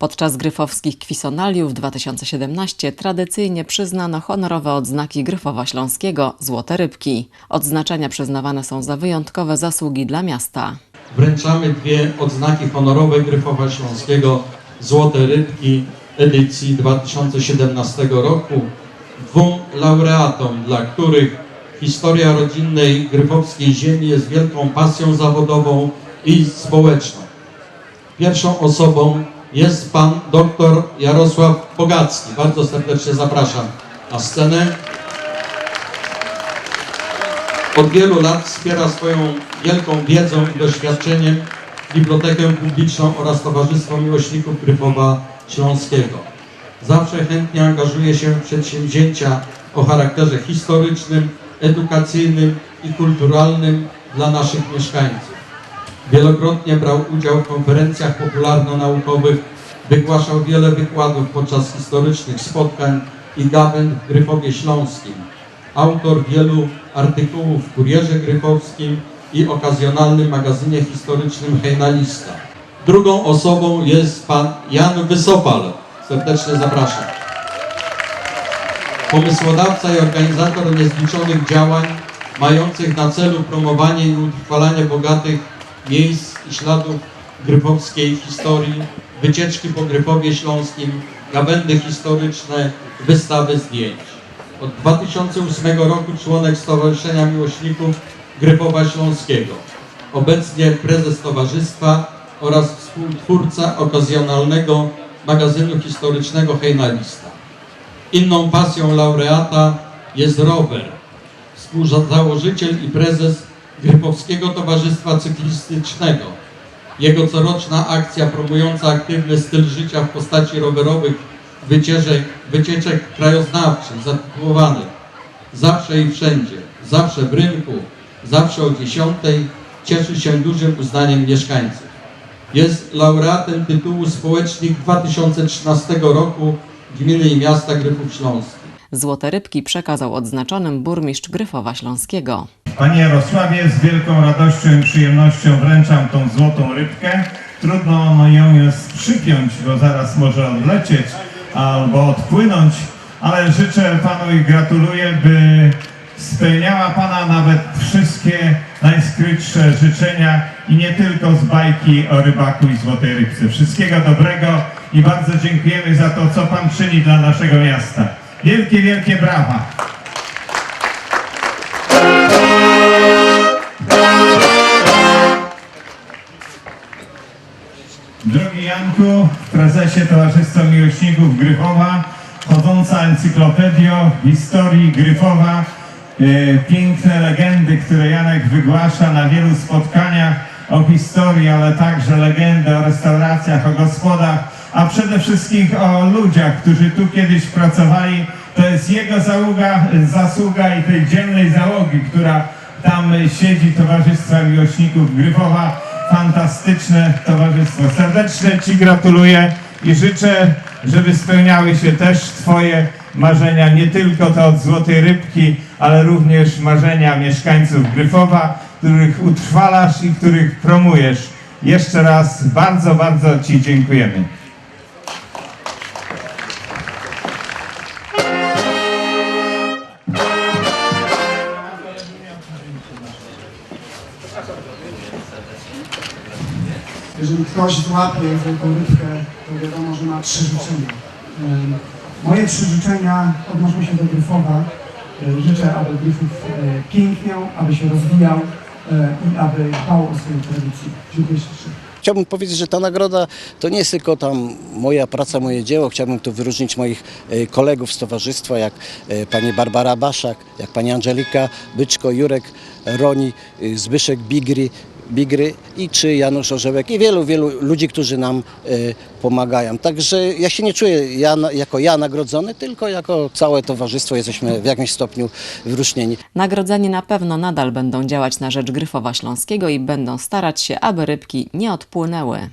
Podczas gryfowskich kwisonaliów 2017 tradycyjnie przyznano honorowe odznaki Gryfowa Śląskiego Złote Rybki. Odznaczenia przyznawane są za wyjątkowe zasługi dla miasta. Wręczamy dwie odznaki honorowe Gryfowa Śląskiego Złote Rybki edycji 2017 roku dwóm laureatom, dla których historia rodzinnej gryfowskiej ziemi jest wielką pasją zawodową i społeczną. Pierwszą osobą jest pan dr Jarosław Bogacki. Bardzo serdecznie zapraszam na scenę. Od wielu lat wspiera swoją wielką wiedzą i doświadczeniem Bibliotekę Publiczną oraz Towarzystwo Miłośników Gryfowa Śląskiego. Zawsze chętnie angażuje się w przedsięwzięcia o charakterze historycznym, edukacyjnym i kulturalnym dla naszych mieszkańców. Wielokrotnie brał udział w konferencjach popularno-naukowych, wygłaszał wiele wykładów podczas historycznych spotkań i gawęd w Gryfowie Śląskim. Autor wielu artykułów w Kurierze Gryfowskim i okazjonalnym magazynie historycznym Hejnalista. Drugą osobą jest pan Jan Wysopal. Serdecznie zapraszam. Pomysłodawca i organizator niezliczonych działań mających na celu promowanie i utrwalanie bogatych miejsc i śladów gryfowskiej historii, wycieczki po Gryfowie Śląskim, gawędy historyczne, wystawy zdjęć. Od 2008 roku członek Stowarzyszenia Miłośników Gryfowa Śląskiego. Obecnie prezes towarzystwa oraz współtwórca okazjonalnego magazynu historycznego Hejnalista. Inną pasją laureata jest rower. Współzałożyciel i prezes Gryfowskiego Towarzystwa Cyklistycznego. Jego coroczna akcja promująca aktywny styl życia w postaci rowerowych wycieczek, wycieczek krajoznawczych zatytułowanych Zawsze i wszędzie, zawsze w rynku, zawsze o 10 cieszy się dużym uznaniem mieszkańców. Jest laureatem tytułu Społecznik 2013 roku Gminy i Miasta Gryfów Śląskich. Złote Rybki przekazał odznaczonym burmistrz Gryfowa Śląskiego. Panie Jarosławie, z wielką radością i przyjemnością wręczam tą złotą rybkę. Trudno no, ją jest przypiąć, bo zaraz może odlecieć albo odpłynąć, ale życzę Panu i gratuluję, by spełniała Pana nawet wszystkie najskrytsze życzenia i nie tylko z bajki o rybaku i złotej rybce. Wszystkiego dobrego i bardzo dziękujemy za to, co Pan czyni dla naszego miasta. Wielkie, wielkie brawa! Drogi Janku, prezesie Towarzystwa Miłośników Gryfowa, chodząca encyklopedio historii Gryfowa, e, piękne legendy, które Janek wygłasza na wielu spotkaniach o historii, ale także legendy o restauracjach, o gospodach, a przede wszystkim o ludziach, którzy tu kiedyś pracowali. To jest jego załuga, zasługa i tej dzielnej załogi, która tam siedzi Towarzystwa Miłośników Gryfowa fantastyczne towarzystwo. Serdecznie Ci gratuluję i życzę, żeby spełniały się też Twoje marzenia, nie tylko te od Złotej Rybki, ale również marzenia mieszkańców Gryfowa, których utrwalasz i których promujesz. Jeszcze raz bardzo, bardzo Ci dziękujemy. Jeżeli ktoś złapie wielką rybkę, to wiadomo, że ma trzy życzenia. Moje trzy życzenia odnoszą się do Gryfowa. Życzę, aby Gryfów e, piękniał, aby się rozwijał e, i aby dbał o swoją tradycję. Dziękuję ślicznie. Chciałbym powiedzieć, że ta nagroda to nie jest tylko tam moja praca, moje dzieło. Chciałbym tu wyróżnić moich e, kolegów z towarzystwa, jak pani Barbara Baszak, jak pani Angelika Byczko, Jurek Roni, Zbyszek Bigry, Bigry i czy Janusz Orzełek i wielu, wielu ludzi, którzy nam e, pomagają. Także ja się nie czuję ja, jako ja nagrodzony, tylko jako całe towarzystwo jesteśmy w jakimś stopniu wyróżnieni. Nagrodzeni na pewno nadal będą działać na rzecz Gryfowa Śląskiego i będą starać się, aby rybki nie odpłynęły.